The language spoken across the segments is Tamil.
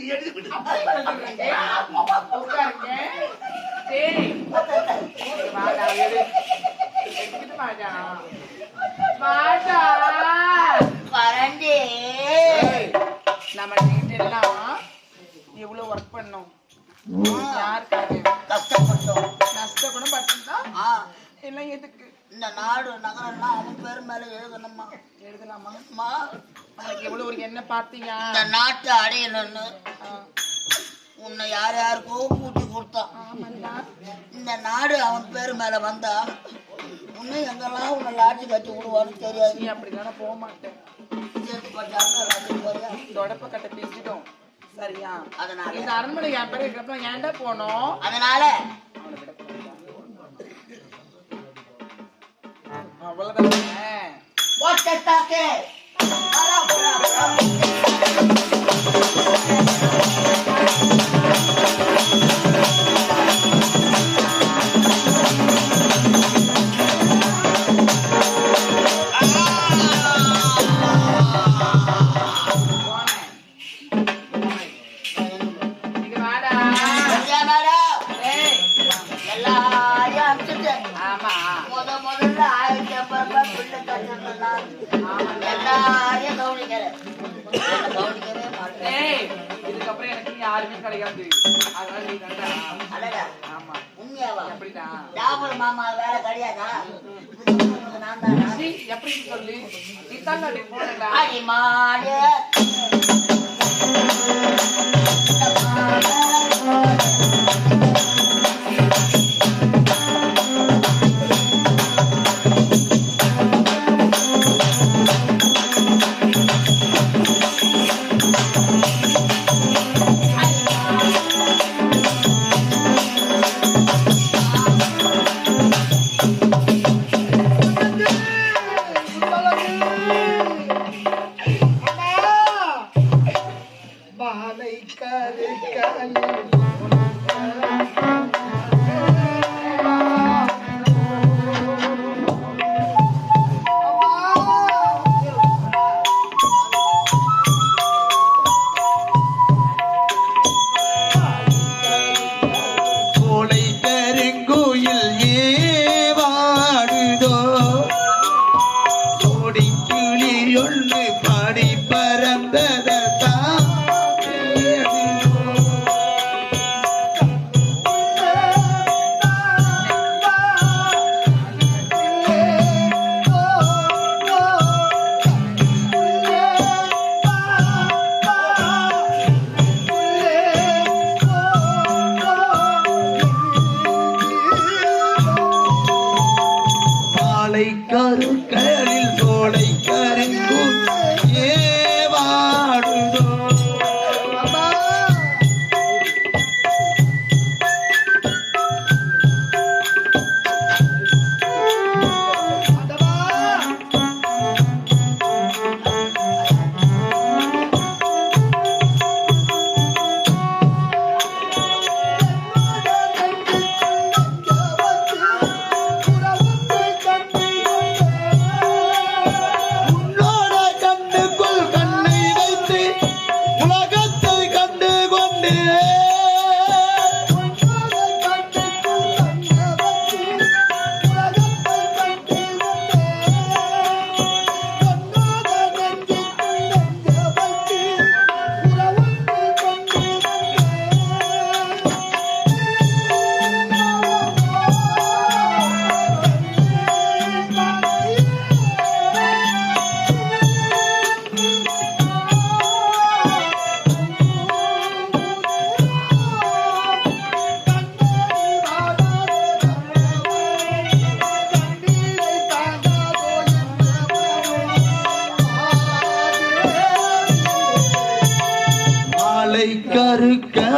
நீ ஏய், நம்ம எல்லாம் எவ்வளவு ஒர்க் பண்ணோம். யாருக்காக கஷ்டப்பட்டோம். நஷ்டப்படும் ஆ, எல்லாம் எதுக்கு? இந்த நாடு நகரம்லாம் அவன் பேர் மேல எழுதணுமா? எழுதலாமா? எவ்வளவு ஒரு என்ன பார்த்தீங்க இந்த நாட்டை அடையணும்னு உன்னை யார் யாருக்கோ கூட்டி கொடுத்தான் இந்த நாடு அவன் பேர் மேல வந்தா உன்னை எங்கெல்லாம் உன்னை லாட்சி கட்டி விடுவான்னு தெரியாது. நீ அப்படிதானே போக மாட்டேன். தொடப்ப கட்ட பேசிட்டோம். சரியா? அதனால. இந்த அரண்மனை என் பேர் இருக்கிறப்ப ஏன்டா போனோம்? அதனால. அவ்வளவுதானே? ஒட்டத்தாக்கே வரா, இதுக்கப்புறம் எனக்கு நீ யாருமே கிடையாது அதனால நீ ஆமா. உண்மையாவா? எப்படிடா ஜாபர் மாமா வேலை கிடையாதா? எப்படி சொல்லு? நீ தான் போனடா மாடு.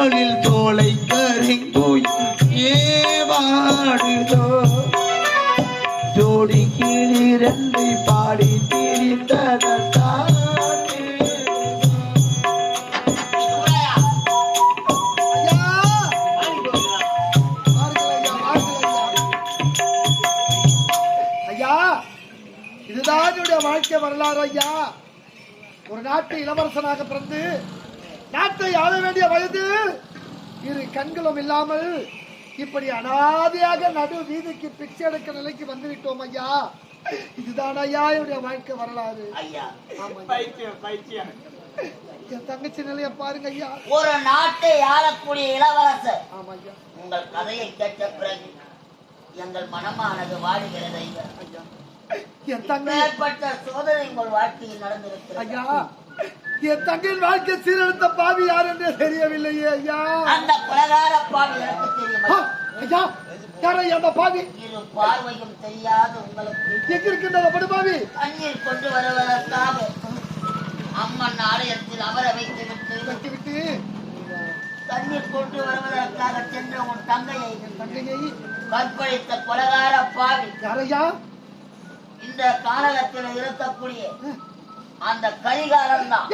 கருக்களில் தோலை கருங்குயில் ஏவாடுதோ? ஜோடி கீழிரண்டு பாடி திரிந்ததா ஐயா இதுதான் வாழ்க்கை வரலாறு ஐயா. ஒரு நாட்டு இளவரசனாக பிறந்து நாட்டை ஆள வேண்டிய வயது. இரு கண்களும் இல்லாமல் இப்படி அனாதையாக நடு வீதிக்கு பிச்சை எடுக்க நிலைக்கு வந்து விட்டோம் ஐயா. இதுதான் ஐயா என்னுடைய வாழ்க்கை வரலாறு. ஐயா என் தங்கச்சி நிலைய பாருங்க ஐயா. ஒரு நாட்டை ஆளக்கூடிய இளவரசர். ஆமா ஐயா. உங்கள் கதையை கேட்ட பிறகு எங்கள் மனமானது வாடுகிறது ஐயா. ஐயா. என் தங்கை. சோதனை உங்கள் வாழ்க்கையில் நடந்திருக்கிறது. ஐயா. என் தங்கையின் வாழ்க்கை சீரழித்த பாவி யார் என்றே தெரியவில்லையே ஐயா. அந்த பிரகார பாவி எனக்கு தெரியும். ஐயா யாரை அந்த பாவி? இரு பார்வையும் தெரியாத உங்களுக்கு எங்க இருக்கின்ற படுபாவி தண்ணீர் கொண்டு வருவதற்காக அம்மன் ஆலயத்தில் அமர வைத்து விட்டு வைத்து விட்டு தண்ணீர் கொண்டு வருவதற்காக சென்ற உன் தங்கையை தங்கையை? கற்பழித்த கொலகார பாவி யாரையா? இந்த காலகத்தில் இருக்கக்கூடிய அந்த கரிகாலம் தான்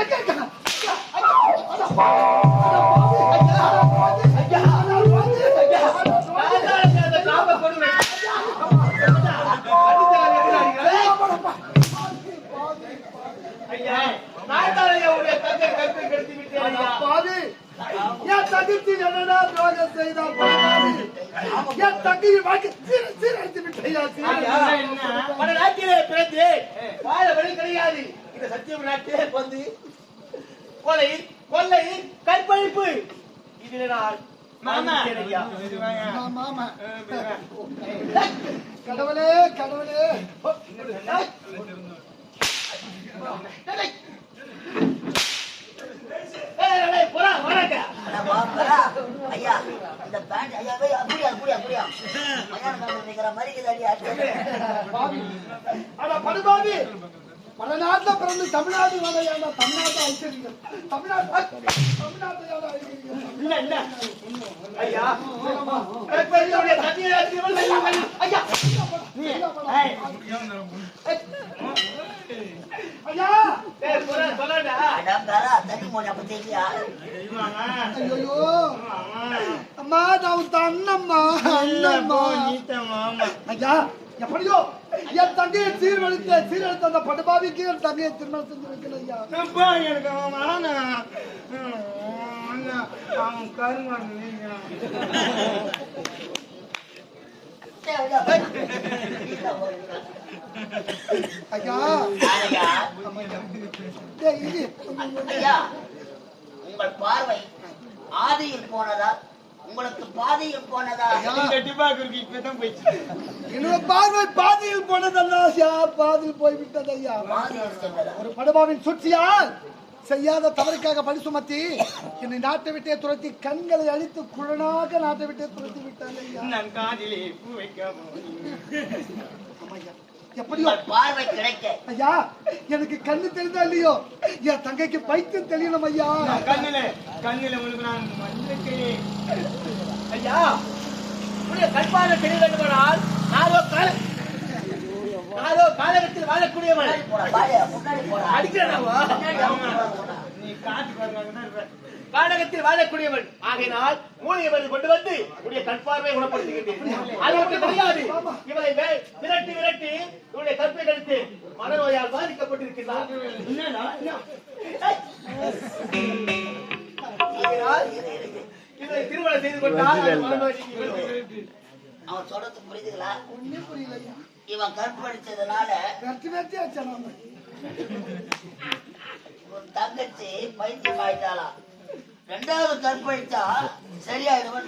வாழ்க்கை கிடையாது இந்த சத்தியம் நாட்டிலே வந்து கொலை கொள்ளை கற்பழிப்பு. இதில் நான். கடவுளே கடவுளே ஐயா இந்த பேண்ட் ஐயா போய் அப்படியா அப்படியா அப்படியா மயான காலம் நிக்கிற மாதிரி. அட படுபாவி. பல நாட்டுல பிறந்து தமிழ்நாடு வரையான தமிழ்நாட்டை ஐஸ்வர்யம் தமிழ்நாடு தமிழ்நாட்டையோட ஐஸ்வர்யம் இல்ல, இல்ல. ஐயா, கற்பழித்தவருடைய சத்திய ராஜ்யங்கள் செய்யுங்கள். ஐயா. ஏய், ஐயா. ஏய், போடா, போடாடா. அடம்பரா தண்ணி மோனி அப்ப தெரியா ஐயோ அம்மா நான் அண்ணம்மா அண்ணம்மா. ஐயா எப்படியோ என் தங்கையை சீர்வழித்த சீரழித்த அந்த படுபாவிக்கு என் தங்கையை திருமணம் செஞ்சு வைக்கல ஐயா எனக்கு அவன் வேணாம். ம், அண்ணா, அவன் கருமான் நீங்க. ஐயா ஐயா டேய், இது ஐயா உங்கள் பார்வை ஆதியில் போனதா உங்களுக்கு பாதியில் போனதா என்னோட பார்வை பாதியில் போனதல்ல ஐயா பாதியில் போய்விட்டது ஐயா. ஒரு படுபாவின் சுற்றியால் செய்யாத தவறுக்காக பழி சுமத்தி என்னை நாட்டை விட்டே துரத்தி கண்களை அழித்து குழனாக நாட்டை விட்டே துரத்தி விட்டாங்க ஐயா. நான் காதிலே பூ வைக்காம ஆமா ஐயா. எப்படியோ பார்வை கிடைக்க. ஐயா எனக்கு கண்ணு தெரிந்தா இல்லையோ? என் தங்கைக்கு பைத்தியம் தெரியணும் ஐயா. கண்ணில கண்ணில உங்களுக்கு நான் மஞ்சக்கையே ஐயா உடைய கண்பான தெரிய வேண்டுமானால் நாலோ கால நாலோ காலகத்தில் வாழக்கூடியவன் அடிக்கிறனாவா. நீ காட்டுக்கு வருவாங்க வாழக்கூடியவன் ஆகையினால் மூலிகைகளை கொண்டு வந்து உடைய கண் பார்வையை குணப்படுத்துகின்றேன். அது மட்டும் தெரியாது. இவரை வே- விரட்டி விரட்டி இவருடைய கற்பை கழித்து மனநோயால் பாதிக்கப்பட்டிருக்கிறார் ஆகையினால் திருமணம் செய்து கொண்டால் அவன் சொல்றது புரியுதுங்களா? ஒண்ணே புரியல ஐயா இவன் கற்பழிச்சதுனால வெற்றி வெற்றி ஆச்சா நாம உன் தங்கச்சி பைத்தியம் ஆயிட்டாளா ரெண்டாவது கற்பழிச்சா சரியாயிடுவன்.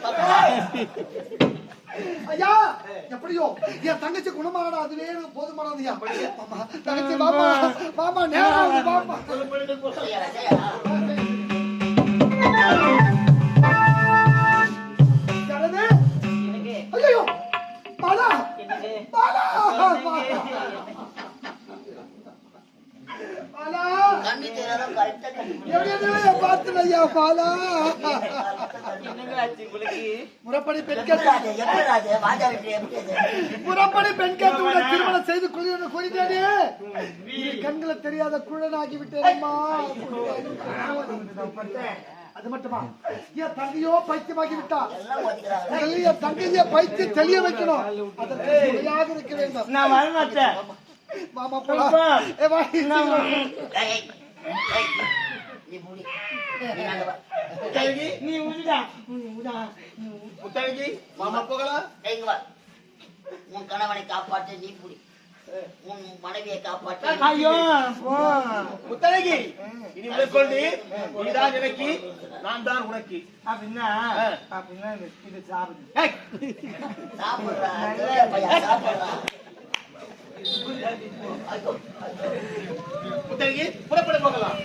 ஐயா எப்படியோ? என் தங்கச்சி குணமாடா அதுவே எனக்கு போதுமானது மாமா தங்கச்சி மாமா மாமா. நேரம் ஆகுது, மாமா. முறைப்படி பெண் கேட்டு உன்னை திருமணம் செய்து கொள்ளுன்னு கூறினேனே. இரு கண்களை தெரியாத குழனாகி விட்டேனம்மா. அது மட்டுமா? என் தங்கையோ பைத்தியமாகி விட்டா என் தங்கையை பைத்து தெளிய வைக்கணும். அதற்கு இருக்க வேண்டும். நான் வரமாட்டேன். மாமா போலாம். நீ முடி. முத்தழகி நீ விடுடா நீ விடா முத்தழகி மாமா போகலாம் இங்க வா. உன் கணவனை காப்பாற்ற நீ புடி உன் மனைவியை காப்பாற்ற ஐயோ போ. முத்தழகி இனி முதற்கொண்டு நீதான் எனக்கு நான் தான் உனக்கு. அப்படின்னா இது சாப்பிடு. சாப்பிடுறா. சாப்பிடுறா. முத்தழகி புறப்பட போகலாம்